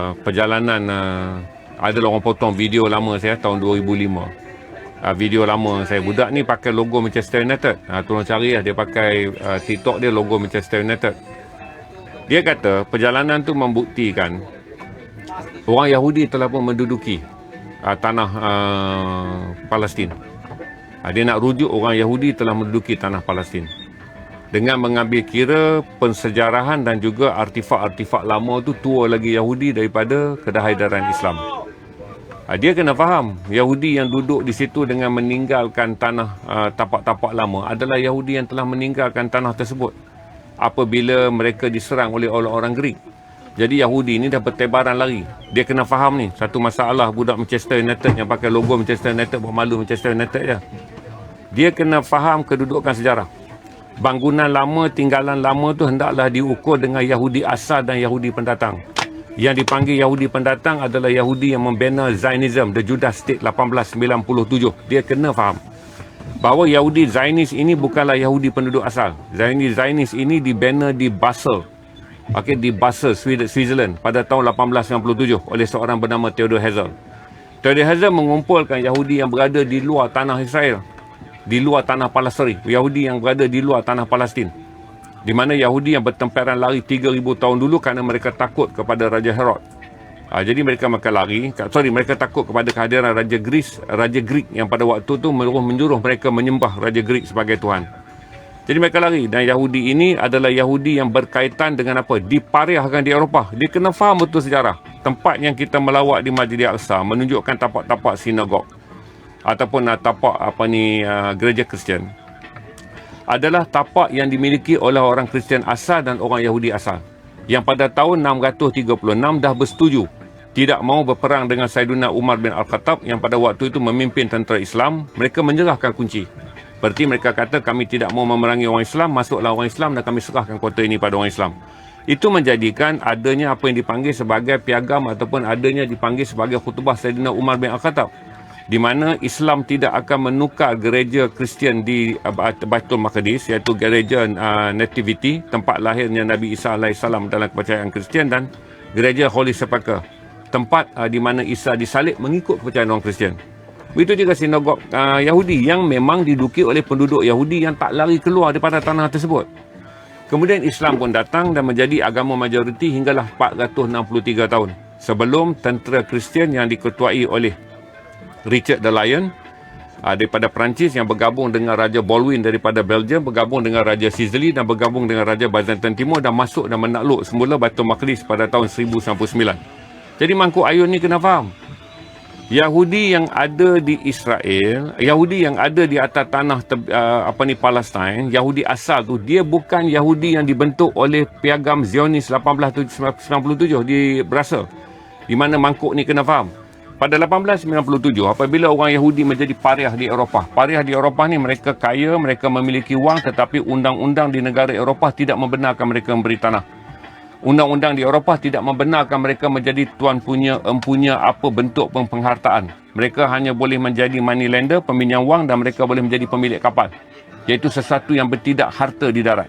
uh, perjalanan uh, adalah orang potong video lama saya tahun 2005 Uh, video lama saya budak ni pakai logo Manchester United. Uh, tolong cari lah dia pakai uh, TikTok dia logo Manchester United. Dia kata perjalanan tu membuktikan orang Yahudi telah pun menduduki uh, tanah uh, Palestin. Uh, dia nak rujuk orang Yahudi telah menduduki tanah Palestin dengan mengambil kira pensejarahan dan juga artifak-artifak lama tu tua lagi Yahudi daripada kedahaidaran Islam. Ha, dia kena faham Yahudi yang duduk di situ dengan meninggalkan tanah uh, tapak-tapak lama adalah Yahudi yang telah meninggalkan tanah tersebut apabila mereka diserang oleh orang-orang Greek. Jadi Yahudi ini dah bertebaran lari. Dia kena faham ni satu masalah budak Manchester United yang pakai logo Manchester United buat malu Manchester United je. Dia kena faham kedudukan sejarah. Bangunan lama, tinggalan lama tu hendaklah diukur dengan Yahudi asal dan Yahudi pendatang yang dipanggil Yahudi pendatang adalah Yahudi yang membina Zionism, The Judah State 1897. Dia kena faham bahawa Yahudi Zionis ini bukanlah Yahudi penduduk asal. Zionis Zionis ini dibina di Basel. Okey di Basel, Switzerland pada tahun 1897 oleh seorang bernama Theodor Herzl. Theodor Herzl mengumpulkan Yahudi yang berada di luar tanah Israel, di luar tanah Palestin, Yahudi yang berada di luar tanah Palestin di mana Yahudi yang bertemperan lari 3000 tahun dulu kerana mereka takut kepada Raja Herod. Ha, jadi mereka makan lari, sorry mereka takut kepada kehadiran Raja Greece, Raja Greek yang pada waktu itu menyuruh menjuruh mereka menyembah Raja Greek sebagai Tuhan. Jadi mereka lari dan Yahudi ini adalah Yahudi yang berkaitan dengan apa? Dipariahkan di Eropah. Dia kena faham betul sejarah. Tempat yang kita melawat di Masjid Al-Aqsa menunjukkan tapak-tapak sinagog ataupun uh, tapak apa ni uh, gereja Kristian adalah tapak yang dimiliki oleh orang Kristian asal dan orang Yahudi asal yang pada tahun 636 dah bersetuju tidak mahu berperang dengan Saiduna Umar bin Al-Khattab yang pada waktu itu memimpin tentera Islam. Mereka menyerahkan kunci. Berarti mereka kata kami tidak mahu memerangi orang Islam masuklah orang Islam dan kami serahkan kota ini pada orang Islam. Itu menjadikan adanya apa yang dipanggil sebagai piagam ataupun adanya dipanggil sebagai khutbah Saidina Umar bin Al-Khattab di mana Islam tidak akan menukar gereja Kristian di uh, Baitul Maqdis iaitu gereja uh, Nativity tempat lahirnya Nabi Isa AS dalam kepercayaan Kristian dan gereja Holy Sepulchre tempat uh, di mana Isa disalib mengikut kepercayaan orang Kristian. Begitu juga sinagog uh, Yahudi yang memang diduki oleh penduduk Yahudi yang tak lari keluar daripada tanah tersebut. Kemudian Islam pun datang dan menjadi agama majoriti hinggalah 463 tahun sebelum tentera Kristian yang diketuai oleh Richard the Lion uh, daripada Perancis yang bergabung dengan Raja Baldwin daripada Belgium, bergabung dengan Raja Sizili dan bergabung dengan Raja Byzantine Timur dan masuk dan menakluk semula Batu Maqdis pada tahun 1099. Jadi Mangkuk Ayun ni kena faham. Yahudi yang ada di Israel, Yahudi yang ada di atas tanah uh, apa ni Palestin, Yahudi asal tu dia bukan Yahudi yang dibentuk oleh piagam Zionis 1897 di Brussels. Di mana mangkuk ni kena faham. Pada 1897, apabila orang Yahudi menjadi pariah di Eropah. Pariah di Eropah ni mereka kaya, mereka memiliki wang tetapi undang-undang di negara Eropah tidak membenarkan mereka memberi tanah. Undang-undang di Eropah tidak membenarkan mereka menjadi tuan punya, empunya apa bentuk penghartaan. Mereka hanya boleh menjadi money lender, peminjam wang dan mereka boleh menjadi pemilik kapal. Iaitu sesuatu yang bertidak harta di darat.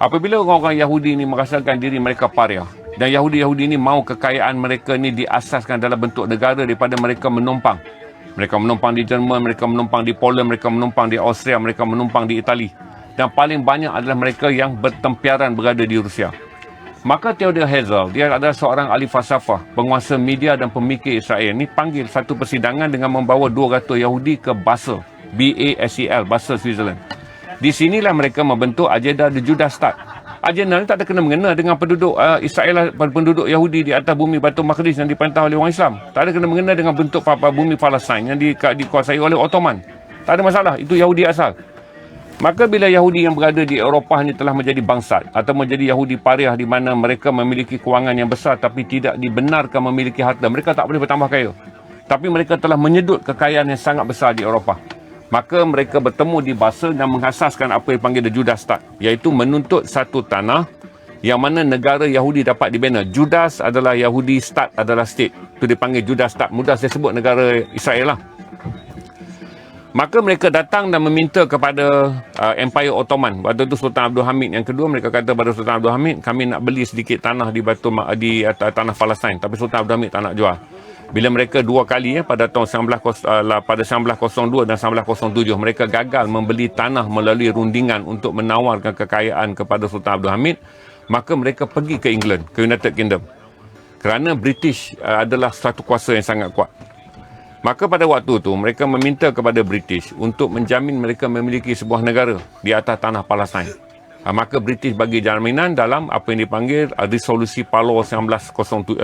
Apabila orang-orang Yahudi ini merasakan diri mereka pariah, dan Yahudi-Yahudi ini mahu kekayaan mereka ini diasaskan dalam bentuk negara daripada mereka menumpang. Mereka menumpang di Jerman, mereka menumpang di Poland, mereka menumpang di Austria, mereka menumpang di Itali. Dan paling banyak adalah mereka yang bertempiaran berada di Rusia. Maka Theodor Herzl, dia adalah seorang ahli falsafah, penguasa media dan pemikir Israel. Ini panggil satu persidangan dengan membawa 200 Yahudi ke Basel. B-A-S-E-L, Basel, Switzerland. Di sinilah mereka membentuk agenda The Judah State agenda ni tak ada kena mengena dengan penduduk uh, Israel penduduk Yahudi di atas bumi Batu Maqdis yang dipantau oleh orang Islam. Tak ada kena mengena dengan bentuk papa bumi Palestin yang di, dikuasai oleh Ottoman. Tak ada masalah itu Yahudi asal. Maka bila Yahudi yang berada di Eropah ni telah menjadi bangsat atau menjadi Yahudi pariah di mana mereka memiliki kewangan yang besar tapi tidak dibenarkan memiliki harta mereka tak boleh bertambah kaya. Tapi mereka telah menyedut kekayaan yang sangat besar di Eropah maka mereka bertemu di Basel dan menghasaskan apa yang panggil the Judas Stat iaitu menuntut satu tanah yang mana negara Yahudi dapat dibina. Judas adalah Yahudi Stat adalah state. Itu dipanggil Judas Stat mudah saya sebut negara Israel lah. Maka mereka datang dan meminta kepada uh, Empire Ottoman. Waktu itu Sultan Abdul Hamid yang kedua mereka kata pada Sultan Abdul Hamid kami nak beli sedikit tanah di batu di uh, tanah Palestin tapi Sultan Abdul Hamid tak nak jual. Bila mereka dua kali ya pada tahun 19 uh, pada 1902 dan 1907 mereka gagal membeli tanah melalui rundingan untuk menawarkan kekayaan kepada Sultan Abdul Hamid, maka mereka pergi ke England, ke United Kingdom. Kerana British uh, adalah satu kuasa yang sangat kuat. Maka pada waktu itu mereka meminta kepada British untuk menjamin mereka memiliki sebuah negara di atas tanah Palestin. Ha, maka British bagi jaminan dalam apa yang dipanggil Resolusi Palo 1917.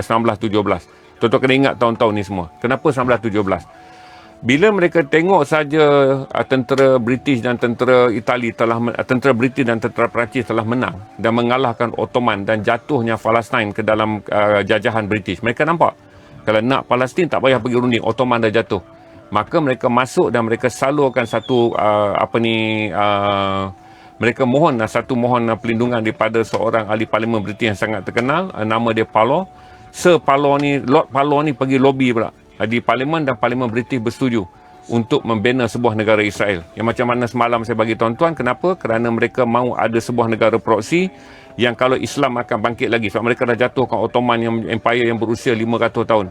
Tuan-tuan kena ingat tahun-tahun ni semua. Kenapa 1917? Bila mereka tengok saja uh, tentera British dan tentera Itali telah uh, tentera British dan tentera Perancis telah menang dan mengalahkan Ottoman dan jatuhnya Palestin ke dalam uh, jajahan British. Mereka nampak kalau nak Palestin tak payah pergi runding, Ottoman dah jatuh. Maka mereka masuk dan mereka salurkan satu uh, apa ni uh, mereka mohon uh, satu mohon uh, pelindungan daripada seorang ahli parlimen British yang sangat terkenal nama dia Palo. Sir Palo ni Lord Palo ni pergi lobby pula. Di parlimen dan parlimen British bersetuju untuk membina sebuah negara Israel. Yang macam mana semalam saya bagi tuan-tuan, kenapa? Kerana mereka mahu ada sebuah negara proksi yang kalau Islam akan bangkit lagi. Sebab mereka dah jatuhkan Ottoman yang empire yang berusia 500 tahun.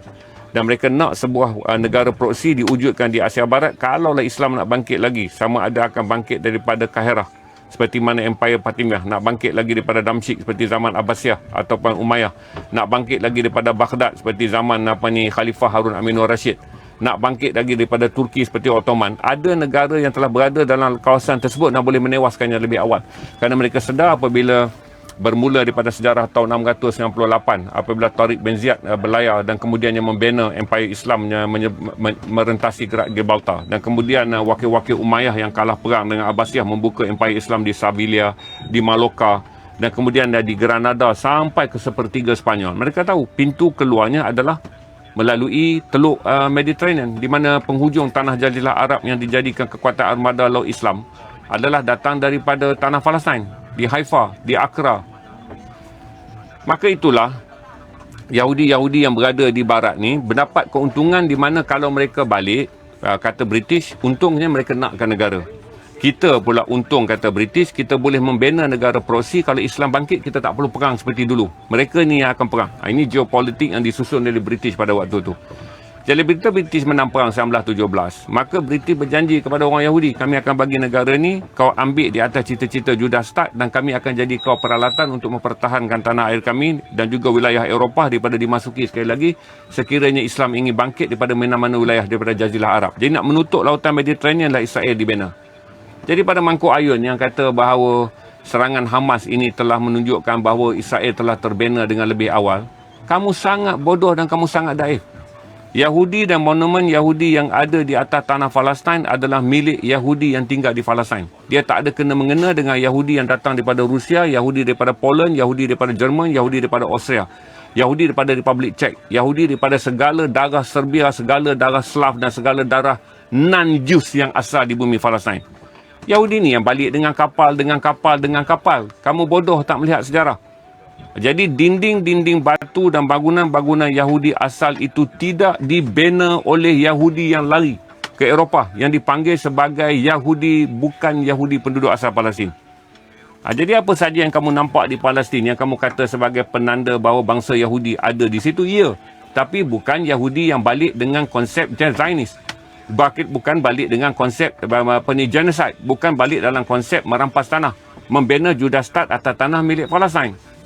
Dan mereka nak sebuah uh, negara proksi diwujudkan di Asia Barat. Kalaulah Islam nak bangkit lagi sama ada akan bangkit daripada Kahirah seperti mana empire Fatimiyah nak bangkit lagi daripada Damsyik seperti zaman Abbasiyah ataupun Umayyah. Nak bangkit lagi daripada Baghdad seperti zaman apa ni Khalifah Harun Aminur Rashid. Nak bangkit lagi daripada Turki seperti Ottoman. Ada negara yang telah berada dalam kawasan tersebut nak boleh menewaskannya lebih awal. Kerana mereka sedar apabila bermula daripada sejarah tahun 698 apabila Tariq bin Ziyad uh, berlayar dan kemudiannya membina empire Islamnya merentasi gerak Gibraltar dan kemudian uh, wakil-wakil Umayyah yang kalah perang dengan Abbasiyah membuka empire Islam di Sevilla, di Malacca dan kemudian di Granada sampai ke sepertiga Spanyol. Mereka tahu pintu keluarnya adalah melalui Teluk uh, Mediterranean di mana penghujung tanah jadilah Arab yang dijadikan kekuatan armada laut Islam adalah datang daripada tanah Palestin di Haifa, di Accra, Maka itulah Yahudi-Yahudi yang berada di barat ni mendapat keuntungan di mana kalau mereka balik uh, kata British untungnya mereka nakkan negara. Kita pula untung kata British kita boleh membina negara proksi kalau Islam bangkit kita tak perlu perang seperti dulu. Mereka ni yang akan perang. Ha, ini geopolitik yang disusun oleh British pada waktu tu. Jadi bila British menang perang 1917, maka British berjanji kepada orang Yahudi, kami akan bagi negara ni, kau ambil di atas cita-cita Judah dan kami akan jadi kau peralatan untuk mempertahankan tanah air kami dan juga wilayah Eropah daripada dimasuki sekali lagi sekiranya Islam ingin bangkit daripada mana-mana wilayah daripada Jazirah Arab. Jadi nak menutup lautan Mediterranean lah Israel dibina. Jadi pada mangkuk ayun yang kata bahawa serangan Hamas ini telah menunjukkan bahawa Israel telah terbina dengan lebih awal, kamu sangat bodoh dan kamu sangat daif. Yahudi dan monumen Yahudi yang ada di atas tanah Palestin adalah milik Yahudi yang tinggal di Palestin. Dia tak ada kena mengena dengan Yahudi yang datang daripada Rusia, Yahudi daripada Poland, Yahudi daripada Jerman, Yahudi daripada Austria. Yahudi daripada Republik Czech, Yahudi daripada segala darah Serbia, segala darah Slav dan segala darah non-Jews yang asal di bumi Palestin. Yahudi ni yang balik dengan kapal, dengan kapal, dengan kapal. Kamu bodoh tak melihat sejarah. Jadi dinding-dinding batu dan bangunan-bangunan Yahudi asal itu tidak dibina oleh Yahudi yang lari ke Eropah yang dipanggil sebagai Yahudi bukan Yahudi penduduk asal Palestin. Ha, jadi apa saja yang kamu nampak di Palestin yang kamu kata sebagai penanda bahawa bangsa Yahudi ada di situ? Ya. Tapi bukan Yahudi yang balik dengan konsep Zionis. Bakit bukan balik dengan konsep apa ni genocide, bukan balik dalam konsep merampas tanah, membina Judah atas tanah milik Palestin.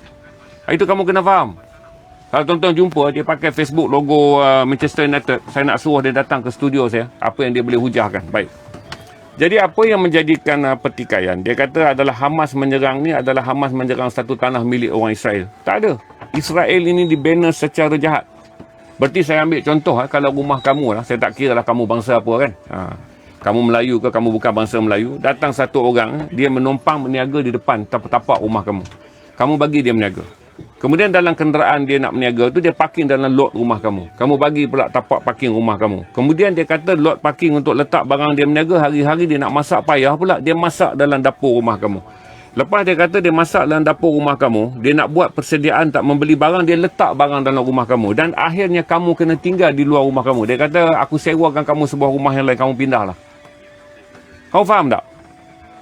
Itu kamu kena faham. Kalau tuan-tuan jumpa dia pakai Facebook logo uh, Manchester United, saya nak suruh dia datang ke studio saya. Apa yang dia boleh hujahkan. Baik. Jadi apa yang menjadikan uh, pertikaian? Dia kata adalah Hamas menyerang ni adalah Hamas menyerang satu tanah milik orang Israel. Tak ada. Israel ini dibina secara jahat. Berarti saya ambil contoh ha, kalau rumah kamu lah, saya tak kira lah kamu bangsa apa kan. Ha, kamu Melayu ke kamu bukan bangsa Melayu, datang satu orang, dia menumpang meniaga di depan tapak-tapak rumah kamu. Kamu bagi dia meniaga. Kemudian dalam kenderaan dia nak meniaga tu dia parking dalam lot rumah kamu. Kamu bagi pula tapak parking rumah kamu. Kemudian dia kata lot parking untuk letak barang dia meniaga hari-hari dia nak masak payah pula dia masak dalam dapur rumah kamu. Lepas dia kata dia masak dalam dapur rumah kamu, dia nak buat persediaan tak membeli barang, dia letak barang dalam rumah kamu. Dan akhirnya kamu kena tinggal di luar rumah kamu. Dia kata, aku sewakan kamu sebuah rumah yang lain, kamu pindahlah. Kau faham tak?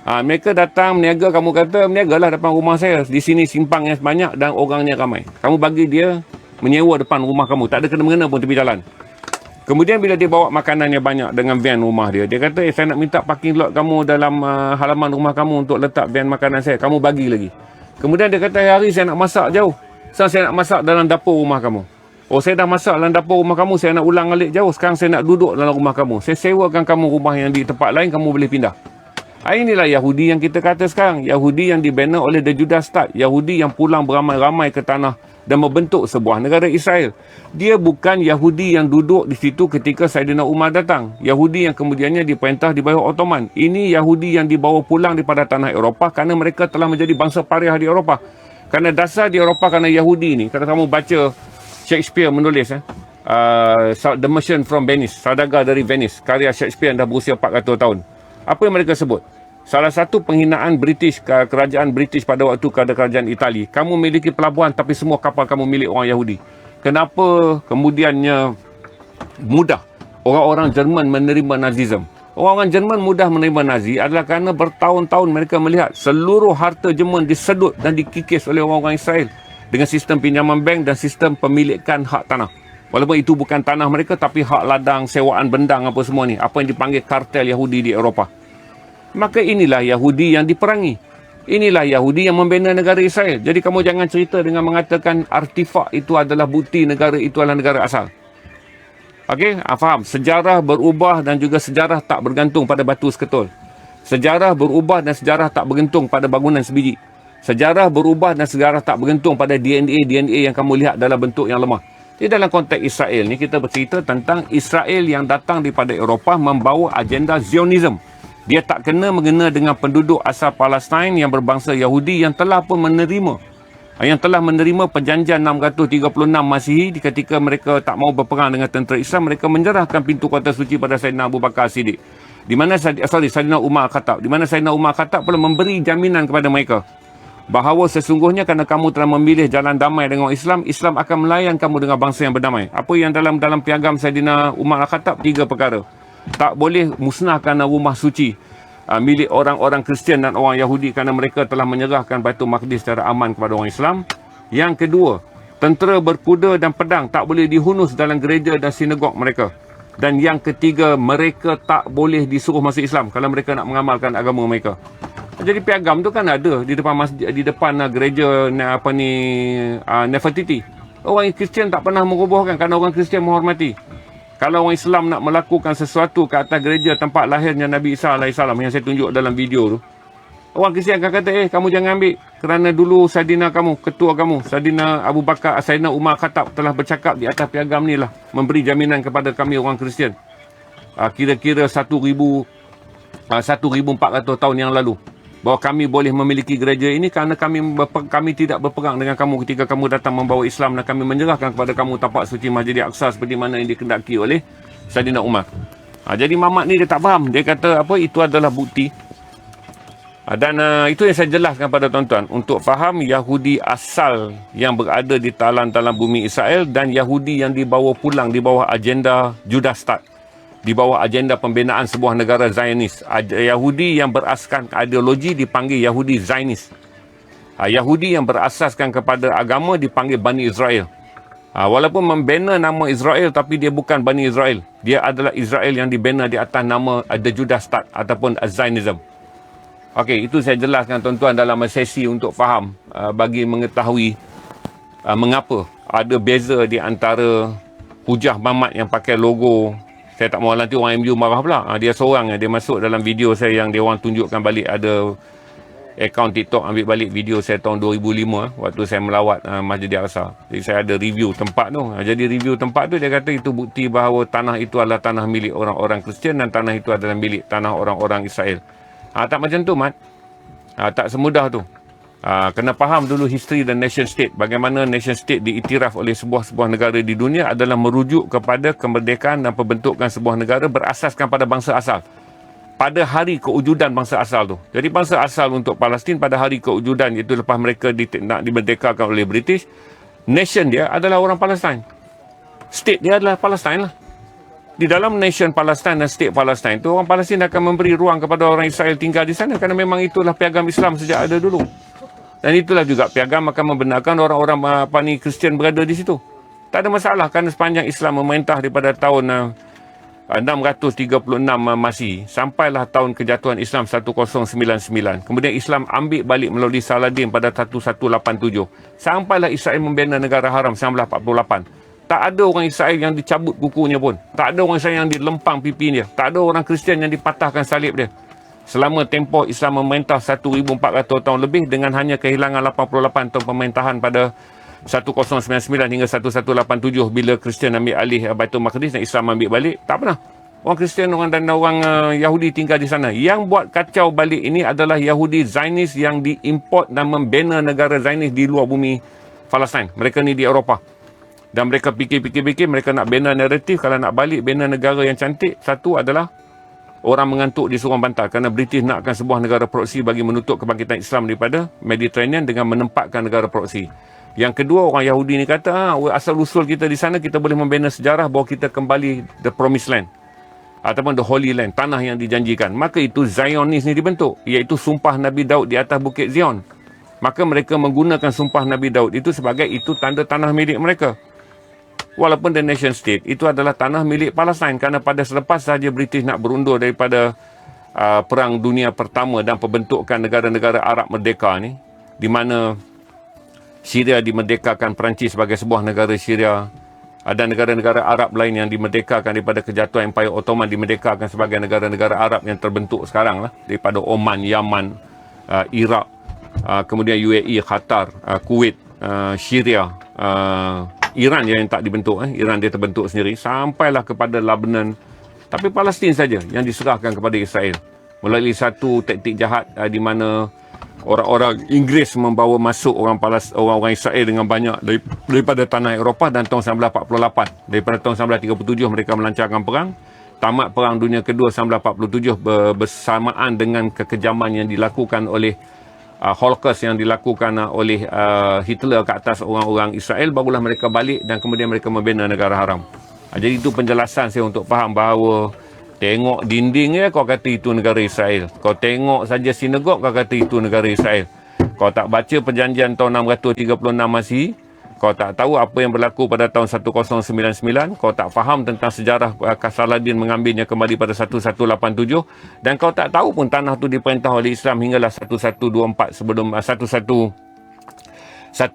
Ha, mereka datang meniaga, kamu kata meniagalah depan rumah saya. Di sini simpangnya banyak dan orangnya ramai. Kamu bagi dia menyewa depan rumah kamu. Tak ada kena-mengena pun tepi jalan. Kemudian bila dia bawa makanan yang banyak dengan van rumah dia, dia kata, eh saya nak minta parking lot kamu dalam uh, halaman rumah kamu untuk letak van makanan saya. Kamu bagi lagi. Kemudian dia kata, hari saya nak masak jauh. So, saya nak masak dalam dapur rumah kamu. Oh, saya dah masak dalam dapur rumah kamu, saya nak ulang alik jauh. Sekarang saya nak duduk dalam rumah kamu. Saya sewakan kamu rumah yang di tempat lain, kamu boleh pindah. Ah, inilah Yahudi yang kita kata sekarang. Yahudi yang dibina oleh The Judah State. Yahudi yang pulang beramai-ramai ke tanah dan membentuk sebuah negara Israel. Dia bukan Yahudi yang duduk di situ ketika Saidina Umar datang. Yahudi yang kemudiannya diperintah di bawah Ottoman. Ini Yahudi yang dibawa pulang daripada tanah Eropah kerana mereka telah menjadi bangsa pariah di Eropah. Kerana dasar di Eropah kerana Yahudi ni. Kalau kamu baca Shakespeare menulis eh, uh, The Merchant from Venice, Saudagar dari Venice, karya Shakespeare yang dah berusia 400 tahun. Apa yang mereka sebut? Salah satu penghinaan British, kerajaan British pada waktu kepada kerajaan Itali. Kamu memiliki pelabuhan tapi semua kapal kamu milik orang Yahudi. Kenapa kemudiannya mudah orang-orang Jerman menerima Nazism? Orang-orang Jerman mudah menerima Nazi adalah kerana bertahun-tahun mereka melihat seluruh harta Jerman disedut dan dikikis oleh orang-orang Israel dengan sistem pinjaman bank dan sistem pemilikan hak tanah. Walaupun itu bukan tanah mereka tapi hak ladang, sewaan bendang apa semua ni. Apa yang dipanggil kartel Yahudi di Eropah. Maka inilah Yahudi yang diperangi. Inilah Yahudi yang membina negara Israel. Jadi kamu jangan cerita dengan mengatakan artifak itu adalah bukti negara itu adalah negara asal. Okey, ah, faham. Sejarah berubah dan juga sejarah tak bergantung pada batu seketul. Sejarah berubah dan sejarah tak bergantung pada bangunan sebiji. Sejarah berubah dan sejarah tak bergantung pada DNA-DNA yang kamu lihat dalam bentuk yang lemah. Di dalam konteks Israel ni kita bercerita tentang Israel yang datang daripada Eropah membawa agenda Zionism. Dia tak kena mengena dengan penduduk asal Palestin yang berbangsa Yahudi yang telah pun menerima yang telah menerima perjanjian 636 Masihi ketika mereka tak mau berperang dengan tentera Islam mereka menyerahkan pintu kota suci pada Sayyidina Abu Bakar Siddiq di mana sorry Sayyidina Umar Khattab di mana Sayyidina Umar Khattab pula memberi jaminan kepada mereka bahawa sesungguhnya kerana kamu telah memilih jalan damai dengan Islam, Islam akan melayan kamu dengan bangsa yang berdamai. Apa yang dalam dalam piagam Saidina Umar Al-Khattab? Tiga perkara. Tak boleh musnahkan rumah suci uh, milik orang-orang Kristian dan orang Yahudi kerana mereka telah menyerahkan Baitul Maqdis secara aman kepada orang Islam. Yang kedua, tentera berkuda dan pedang tak boleh dihunus dalam gereja dan sinagog mereka. Dan yang ketiga, mereka tak boleh disuruh masuk Islam kalau mereka nak mengamalkan agama mereka. Jadi piagam tu kan ada di depan masjid di depan uh, gereja apa ni uh, Nefertiti. Orang Kristian tak pernah merobohkan kerana orang Kristian menghormati. Kalau orang Islam nak melakukan sesuatu ke atas gereja tempat lahirnya Nabi Isa AS yang saya tunjuk dalam video tu. Orang Kristian akan kata, eh kamu jangan ambil. Kerana dulu Sadina kamu, ketua kamu, Sadina Abu Bakar, Sadina Umar Khattab telah bercakap di atas piagam ni lah. Memberi jaminan kepada kami orang Kristian. Uh, kira-kira 1,000, uh, 1,400 tahun yang lalu bahawa kami boleh memiliki gereja ini kerana kami kami tidak berperang dengan kamu ketika kamu datang membawa Islam dan kami menyerahkan kepada kamu tapak suci Masjid Aqsa seperti mana yang dikendaki oleh Saidina Umar. Ha, jadi Mamat ni dia tak faham. Dia kata apa itu adalah bukti. Ha, dan uh, itu yang saya jelaskan pada tuan-tuan untuk faham Yahudi asal yang berada di talan-talan bumi Israel dan Yahudi yang dibawa pulang di bawah agenda Judah Start di bawah agenda pembinaan sebuah negara Zionis. Yahudi yang berasaskan ideologi dipanggil Yahudi Zionis. Ha, Yahudi yang berasaskan kepada agama dipanggil Bani Israel. Ha, walaupun membina nama Israel tapi dia bukan Bani Israel. Dia adalah Israel yang dibina di atas nama The Judah State ataupun Zionism. Okey, itu saya jelaskan tuan-tuan dalam sesi untuk faham uh, bagi mengetahui uh, mengapa ada beza di antara hujah mamat yang pakai logo saya tak mahu nanti orang MU marah pula. Ha, dia seorang dia masuk dalam video saya yang dia orang tunjukkan balik ada akaun TikTok ambil balik video saya tahun 2005 eh, waktu saya melawat uh, Masjid Al-Aqsa. Jadi saya ada review tempat tu. Jadi review tempat tu dia kata itu bukti bahawa tanah itu adalah tanah milik orang-orang Kristian dan tanah itu adalah milik tanah orang-orang Israel. Ha, tak macam tu, Mat. Ha, tak semudah tu. Uh, kena faham dulu history dan nation state. Bagaimana nation state diiktiraf oleh sebuah-sebuah negara di dunia adalah merujuk kepada kemerdekaan dan pembentukan sebuah negara berasaskan pada bangsa asal. Pada hari kewujudan bangsa asal tu. Jadi bangsa asal untuk Palestin pada hari kewujudan iaitu lepas mereka di, nak dimerdekakan oleh British, nation dia adalah orang Palestin. State dia adalah Palestin lah. di dalam nation Palestin dan state Palestin itu orang Palestin akan memberi ruang kepada orang Israel tinggal di sana kerana memang itulah piagam Islam sejak ada dulu. Dan itulah juga piagam akan membenarkan orang-orang apa ni Kristian berada di situ. Tak ada masalah kerana sepanjang Islam memerintah daripada tahun uh, 636 Masih sampailah tahun kejatuhan Islam 1099. Kemudian Islam ambil balik melalui Saladin pada 1187. Sampailah Israel membina negara haram 1948 tak ada orang Israel yang dicabut kukunya pun. Tak ada orang Israel yang dilempang pipi dia. Tak ada orang Kristian yang dipatahkan salib dia. Selama tempoh Islam memerintah 1400 tahun lebih dengan hanya kehilangan 88 tahun pemerintahan pada 1099 hingga 1187 bila Kristian ambil alih Baitul Maqdis dan Islam ambil balik, tak pernah. Orang Kristian orang dan orang uh, Yahudi tinggal di sana. Yang buat kacau balik ini adalah Yahudi Zionis yang diimport dan membina negara Zionis di luar bumi Palestin. Mereka ni di Eropah. Dan mereka fikir-fikir-fikir mereka nak bina naratif kalau nak balik bina negara yang cantik. Satu adalah orang mengantuk di surang bantal kerana British nakkan sebuah negara proksi bagi menutup kebangkitan Islam daripada Mediterranean dengan menempatkan negara proksi. Yang kedua orang Yahudi ni kata ha, asal usul kita di sana kita boleh membina sejarah bahawa kita kembali the promised land. Ataupun the holy land tanah yang dijanjikan. Maka itu Zionis ni dibentuk iaitu sumpah Nabi Daud di atas bukit Zion. Maka mereka menggunakan sumpah Nabi Daud itu sebagai itu tanda tanah milik mereka walaupun the nation state itu adalah tanah milik Palestin kerana pada selepas sahaja British nak berundur daripada uh, perang dunia pertama dan pembentukan negara-negara Arab merdeka ni di mana Syria dimerdekakan Perancis sebagai sebuah negara Syria ada negara-negara Arab lain yang dimerdekakan daripada kejatuhan Empire Ottoman dimerdekakan sebagai negara-negara Arab yang terbentuk sekarang lah daripada Oman, Yaman, uh, Iraq, uh, kemudian UAE, Qatar, uh, Kuwait, uh, Syria, uh, Iran yang tak dibentuk eh. Iran dia terbentuk sendiri. Sampailah kepada Lebanon tapi Palestin saja yang diserahkan kepada Israel. Melalui satu taktik jahat uh, di mana orang-orang Inggeris membawa masuk orang Palestin orang-orang Israel dengan banyak dari, daripada tanah Eropah dan tahun 1948 daripada tahun 1937 mereka melancarkan perang. Tamat perang dunia kedua 1947 bersamaan dengan kekejaman yang dilakukan oleh uh, Holocaust yang dilakukan uh, oleh uh, Hitler ke atas orang-orang Israel barulah mereka balik dan kemudian mereka membina negara haram. Uh, jadi itu penjelasan saya untuk faham bahawa tengok dinding ya kau kata itu negara Israel. Kau tengok saja sinagog kau kata itu negara Israel. Kau tak baca perjanjian tahun 636 Masihi, kau tak tahu apa yang berlaku pada tahun 1099, kau tak faham tentang sejarah uh, Kasaladin mengambilnya kembali pada 1187 dan kau tak tahu pun tanah tu diperintah oleh Islam hinggalah 1124 sebelum uh, 11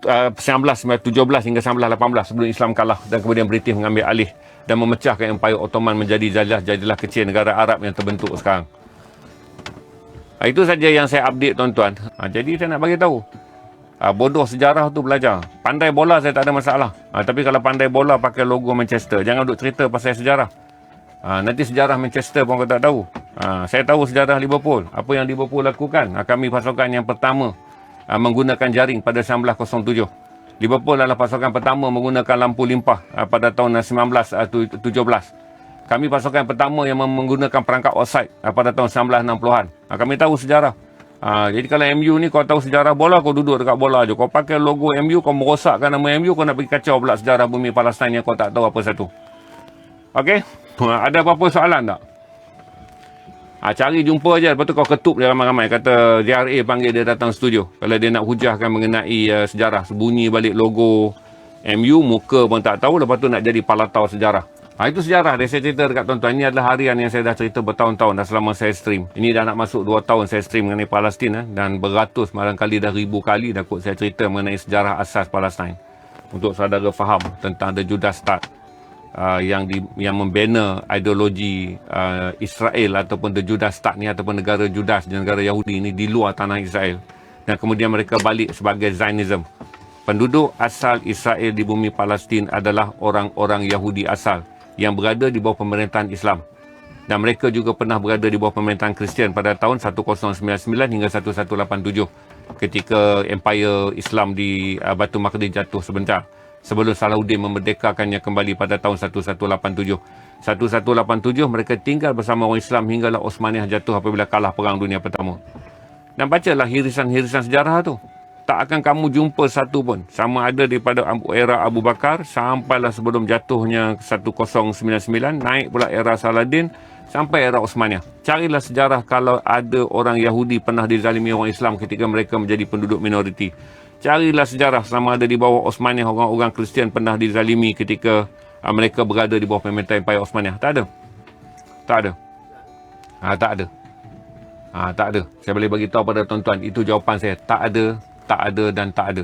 uh, 1917 hingga 1918 sebelum Islam kalah dan kemudian British mengambil alih dan memecahkan Empire Ottoman menjadi jajah-jajah kecil negara Arab yang terbentuk sekarang. Uh, itu saja yang saya update tuan-tuan. Uh, jadi saya nak bagi tahu Uh, bodoh sejarah tu belajar. Pandai bola saya tak ada masalah. Uh, tapi kalau pandai bola pakai logo Manchester, jangan duk cerita pasal sejarah. Uh, nanti sejarah Manchester pun kau tak tahu. Uh, saya tahu sejarah Liverpool. Apa yang Liverpool lakukan? Uh, kami pasukan yang pertama uh, menggunakan jaring pada 1907. Liverpool adalah pasukan pertama menggunakan lampu limpah uh, pada tahun 1917. Kami pasukan pertama yang menggunakan perangkap offside uh, pada tahun 1960-an. Uh, kami tahu sejarah. Ha, jadi kalau MU ni kau tahu sejarah bola kau duduk dekat bola je. Kau pakai logo MU kau merosakkan nama MU kau nak pergi kacau pula sejarah bumi Palestin yang kau tak tahu apa satu. Okey? Ha, ada apa-apa soalan tak? Ha, cari jumpa je. Lepas tu kau ketuk dia ramai-ramai. Kata JRA panggil dia datang studio. Kalau dia nak hujahkan mengenai uh, sejarah. Sebunyi balik logo MU. Muka pun tak tahu. Lepas tu nak jadi palatau sejarah. Ha, itu sejarah dia saya cerita dekat tuan-tuan. Ini adalah harian yang saya dah cerita bertahun-tahun dah selama saya stream. Ini dah nak masuk 2 tahun saya stream mengenai Palestin. Eh, dan beratus malam kali dah ribu kali dah kot saya cerita mengenai sejarah asas Palestin. Untuk saudara faham tentang The Judas Start. Uh, yang di, yang membina ideologi uh, Israel ataupun The Judas Start ni ataupun negara Judas dan negara Yahudi ni di luar tanah Israel. Dan kemudian mereka balik sebagai Zionism. Penduduk asal Israel di bumi Palestin adalah orang-orang Yahudi asal yang berada di bawah pemerintahan Islam. Dan mereka juga pernah berada di bawah pemerintahan Kristian pada tahun 1099 hingga 1187 ketika empire Islam di uh, Batu Maqdis jatuh sebentar sebelum Salahuddin memerdekakannya kembali pada tahun 1187. 1187 mereka tinggal bersama orang Islam hinggalah Osmaniyah jatuh apabila kalah perang dunia pertama. Dan bacalah hirisan-hirisan sejarah tu. Tak akan kamu jumpa satu pun. Sama ada daripada era Abu Bakar sampailah sebelum jatuhnya 1099, naik pula era Saladin sampai era Osmaniyah. Carilah sejarah kalau ada orang Yahudi pernah dizalimi orang Islam ketika mereka menjadi penduduk minoriti. Carilah sejarah sama ada di bawah Osmaniyah orang-orang Kristian pernah dizalimi ketika uh, mereka berada di bawah pemerintah Empire Osmaniyah. Tak ada. Tak ada. Ha, tak ada. Ha, tak ada. Saya boleh bagi tahu pada tuan-tuan, itu jawapan saya. Tak ada, tak ada dan tak ada.